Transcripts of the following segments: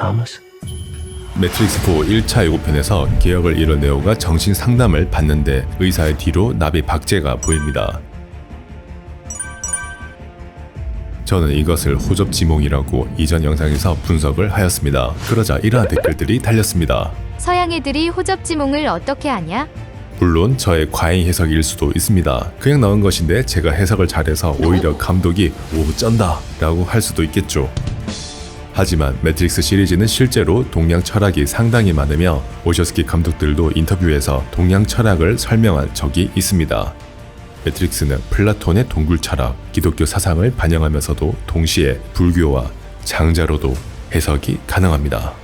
Thomas? 매트릭스 4 1차 예고편에서 개혁을 이룬 네오가 정신 상담을 받는데 의사의 뒤로 나비 박제가 보입니다. 저는 이것을 호접 지몽이라고 이전 영상에서 분석을 하였습니다. 그러자 이러한 댓글들이 달렸습니다. 서양 애들이 호접 지몽을 어떻게 아냐? 물론 저의 과잉 해석일 수도 있습니다. 그냥 나온 것인데 제가 해석을 잘해서 오히려 감독이 오 쩐다 라고 할 수도 있겠죠. 하지만 매트릭스 시리즈는 실제로 동양 철학이 상당히 많으며 오셔스키 감독들도 인터뷰에서 동양 철학을 설명한 적이 있습니다. 매트릭스는 플라톤의 동굴 철학, 기독교 사상을 반영하면서도 동시에 불교와 장자로도 해석이 가능합니다.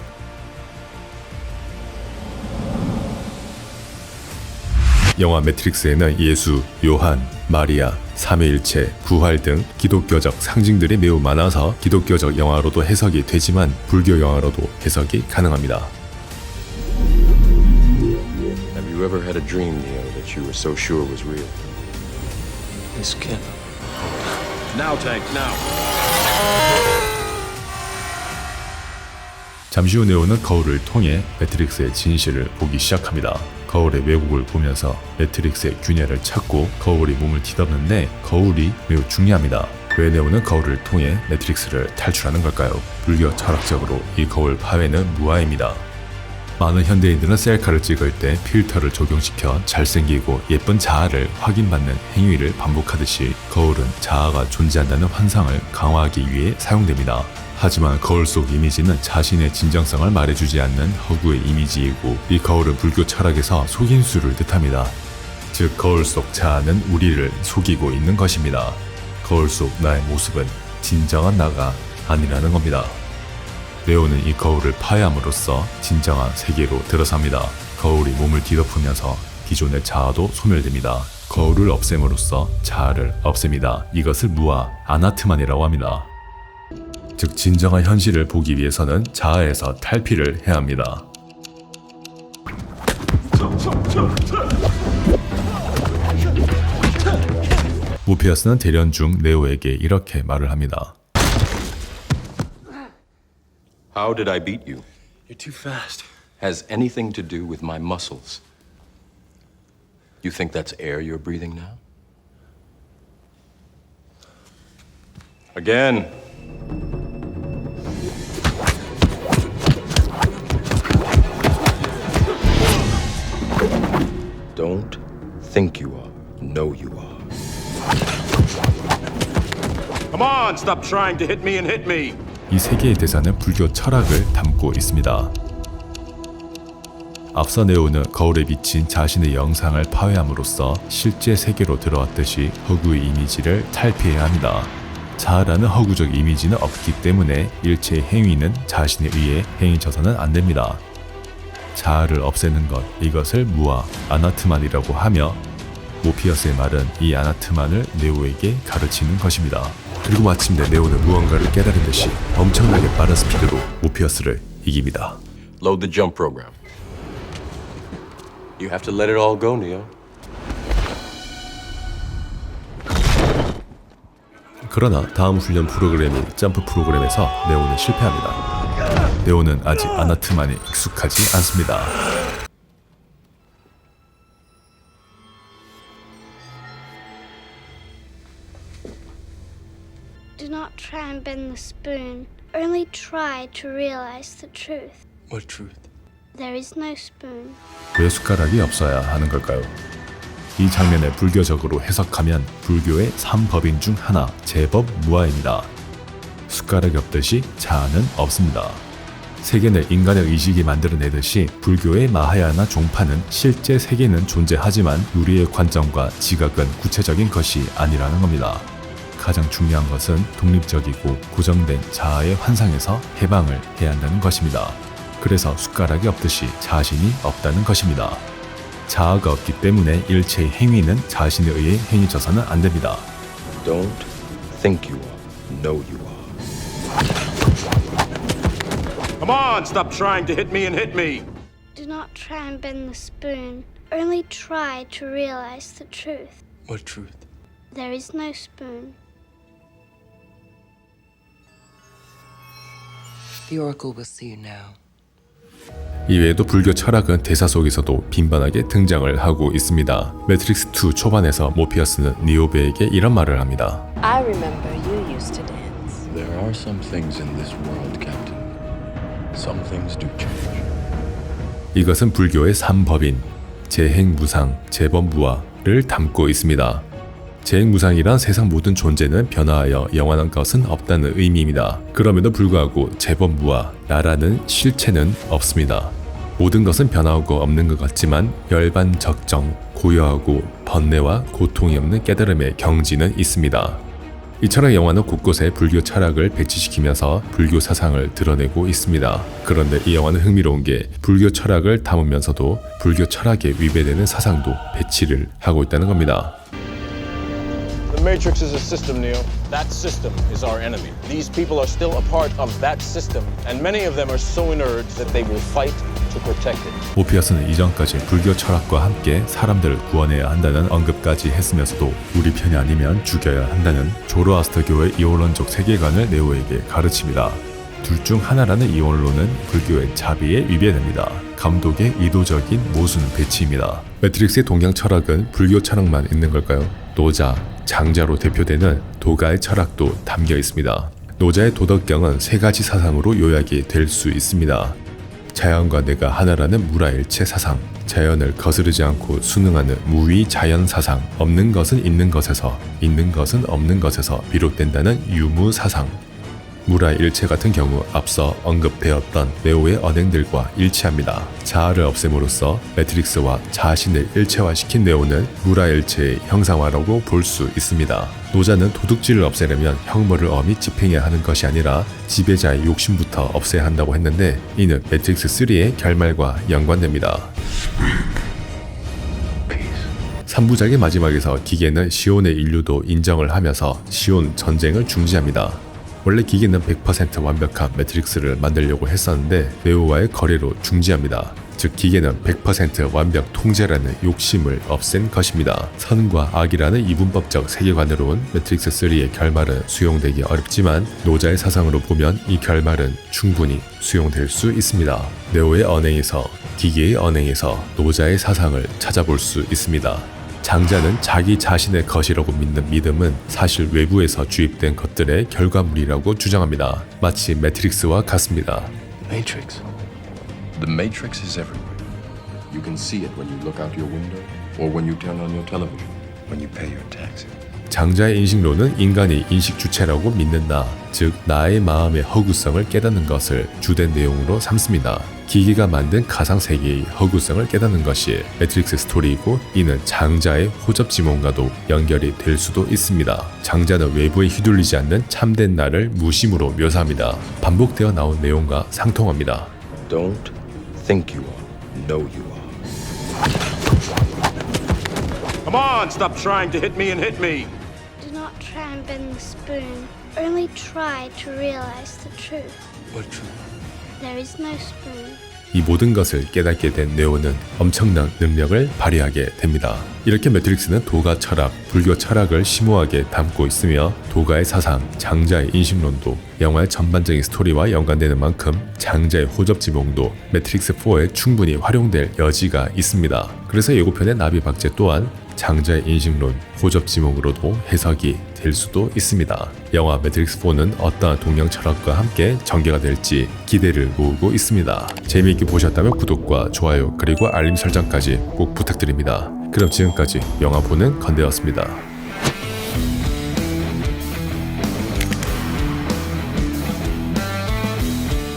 영화 매트릭스에는 예수, 요한, 마리아, 삼위일체, 부활 등 기독교적 상징들이 매우 많아서 기독교적 영화로도 해석이 되지만 불교 영화로도 해석이 가능합니다. Have you ever had a dream, Neo, that you were so sure was real? This kid. Now, Tank, now. 잠시 후 네오는 거울을 통해 매트릭스의 진실을 보기 시작합니다. 거울의 왜곡을 보면서 매트릭스의 균열을 찾고 거울이 몸을 뒤덮는데 거울이 매우 중요합니다. 왜 네오는 거울을 통해 매트릭스를 탈출하는 걸까요? 불교 철학적으로 이 거울 파괴는 무아입니다. 많은 현대인들은 셀카를 찍을 때 필터를 적용시켜 잘생기고 예쁜 자아를 확인받는 행위를 반복하듯이 거울은 자아가 존재한다는 환상을 강화하기 위해 사용됩니다. 하지만 거울 속 이미지는 자신의 진정성을 말해주지 않는 허구의 이미지이고 이 거울은 불교 철학에서 속인수를 뜻합니다. 즉 거울 속 자아는 우리를 속이고 있는 것입니다. 거울 속 나의 모습은 진정한 나가 아니라는 겁니다. 네오는 이 거울을 파괴함으로써 진정한 세계로 들어섭니다. 거울이 몸을 뒤덮으면서 기존의 자아도 소멸됩니다. 거울을 없앰으로써 자아를 없앱니다. 이것을 무아, 아나트만이라고 합니다. 즉 진정한 현실을 보기 위해서는 자아에서 탈피를 해야 합니다. 모피어스는 대련 중 네오에게 이렇게 말을 합니다. How did I beat you? You're too fast. Has anything to do with my muscles? You think that's air you're breathing now? Again. Think you are. Know you are. Come on, stop trying to hit me and hit me. 이세 개의 대사는 불교 철학을 담고 있습니다. 앞서 네오는 거울에 비친 자신의 영상을 파괴함으로써 실제 세계로 들어왔듯이 허구의 이미지를 탈피해야 합니다. 자아라는 허구적 이미지는 없기 때문에 일체의 행위는 자신에 의해 행해져서는 안 됩니다. 자아를 없애는 것, 이것을 무아, 아나트만이라고 하며 모피어스의 말은 이 아나트만을 네오에게 가르치는 것입니다. 그리고 마침내 네오는 무언가를 깨달은 듯이 엄청나게 빠른 스피드로 모피어스를 이깁니다. Load the jump program. You have to let it all go, Neo. 그러나 다음 훈련 프로그램인 점프 프로그램에서 네오는 실패합니다. 네오는 아직 아나트만에 익숙하지 않습니다. Try and bend the spoon. Only try to realize the truth. What truth? There is no spoon. 왜 숟가락이 없어야 하는 걸까요? 이 장면을 불교적으로 해석하면 불교의 3법인 중 하나, 제법 무아입니다. 숟가락이 없듯이 자아는 없습니다. 세계는 인간의 의식이 만들어내듯이 불교의 마하야나 종파는 실제 세계는 존재하지만 우리의 관점과 지각은 구체적인 것이 아니라는 겁니다. 가장 중요한 것은 독립적이고 고정된 자아의 환상에서 해방을 해야 한다는 것입니다. 그래서 숟가락이 없듯이 자신이 없다는 것입니다. 자아가 없기 때문에 일체의 행위는 자신에 의해 행해져서는 안 됩니다. Don't think you are. Know you are. Come on, stop trying to hit me and hit me. Do not try and bend the spoon. Only try to realize the truth. What truth? There is no spoon. 이외에도 불교 철학은 대사 속에서도 빈번하게 등장을 하고 있습니다. 매트릭스 2 초반에서 모피어스는 니오베에게 이런 말을 합니다. I remember you used to dance. There are some things in this world, Captain. Some things do change. 이것은 불교의 삼법인 재행 무상, 재범무화를 담고 있습니다. 재행무상이란 세상 모든 존재는 변화하여 영원한 것은 없다는 의미입니다. 그럼에도 불구하고 재범무화, 나라는 실체는 없습니다. 모든 것은 변화하고 없는 것 같지만 열반 적정, 고요하고 번뇌와 고통이 없는 깨달음의 경지는 있습니다. 이 철학 영화는 곳곳에 불교 철학을 배치시키면서 불교 사상을 드러내고 있습니다. 그런데 이 영화는 흥미로운 게 불교 철학을 담으면서도 불교 철학에 위배되는 사상도 배치를 하고 있다는 겁니다. Matrix is a system, Neo. That system is our enemy. These people are still a part of that system, and many of them are so inert that they will fight to protect it. 모피어스는 이전까지 불교 철학과 함께 사람들을 구원해야 한다는 언급까지 했으면서도 우리 편이 아니면 죽여야 한다는 조로아스터교의 이원론적 세계관을 네오에게 가르칩니다. 둘 중 하나라는 이원론은 불교의 자비에 위배됩니다. 감독의 의도적인 모순 배치입니다. 매트릭스의 동양 철학은 불교 철학만 있는 걸까요? 노자, 장자로 대표되는 도가의 철학도 담겨 있습니다. 노자의 도덕경은 세 가지 사상으로 요약이 될 수 있습니다. 자연과 내가 하나라는 무라일체 사상, 자연을 거스르지 않고 순응하는 무위 자연 사상, 없는 것은 있는 것에서, 있는 것은 없는 것에서 비롯된다는 유무 사상. 무라 일체 같은 경우 앞서 언급되었던 네오의 언행들과 일치합니다. 자아를 없앰으로써 매트릭스와 자신을 일체화시킨 네오는 무라 일체의 형상화라고 볼 수 있습니다. 노자는 도둑질을 없애려면 형벌을 엄히 집행해야 하는 것이 아니라 지배자의 욕심부터 없애야 한다고 했는데 이는 매트릭스 3의 결말과 연관됩니다. 3부작의 마지막에서 기계는 시온의 인류도 인정을 하면서 시온 전쟁을 중지합니다. 원래 기계는 100% 완벽한 매트릭스를 만들려고 했었는데 네오와의 거래로 중지합니다. 즉 기계는 100% 완벽 통제라는 욕심을 없앤 것입니다. 선과 악이라는 이분법적 세계관으로 온 매트릭스 3의 결말은 수용되기 어렵지만 노자의 사상으로 보면 이 결말은 충분히 수용될 수 있습니다. 네오의 언행에서 기계의 언행에서 노자의 사상을 찾아볼 수 있습니다. 장자는 자기 자신의 것이라고 믿는 믿음은 사실 외부에서 주입된 것들의 결과물이라고 주장합니다. 마치 매트릭스와 같습니다. Matrix. The Matrix is everywhere. You can see it when you look out your window or when you turn on your television. When you pay your taxes. 장자의 인식론은 인간이 인식 주체라고 믿는다. 즉 나의 마음의 허구성을 깨닫는 것을 주된 내용으로 삼습니다. 기계가 만든 가상 세계의 허구성을 깨닫는 것이 매트릭스 스토리이고 이는 장자의 호접 지몬과도 연결이 될 수도 있습니다. 장자는 외부에 휘둘리지 않는 참된 나를 무심으로 묘사합니다. 반복되어 나온 내용과 상통합니다. Don't think you are. Know you are. Come on, stop trying to hit me and hit me. Do not try and bend the spoon. Only try to realize the truth. What truth? 이 모든 것을 깨닫게 된 네오는 엄청난 능력을 발휘하게 됩니다. 이렇게 매트릭스는 도가 철학, 불교 철학을 심오하게 담고 있으며 도가의 사상, 장자의 인식론도 영화의 전반적인 스토리와 연관되는 만큼 장자의 호접 지몽도 매트릭스 4에 충분히 활용될 여지가 있습니다. 그래서 예고편의 나비 박제 또한 장자의 인식론, 호접 지몽으로도 해석이 될 수도 있습니다. 영화 매트릭스 4는 어떠한 동양 철학과 함께 전개가 될지 기대를 모으고 있습니다. 재미있게 보셨다면 구독과 좋아요 그리고 알림 설정까지 꼭 부탁드립니다. 그럼 지금까지 영화 보는 건대였습니다.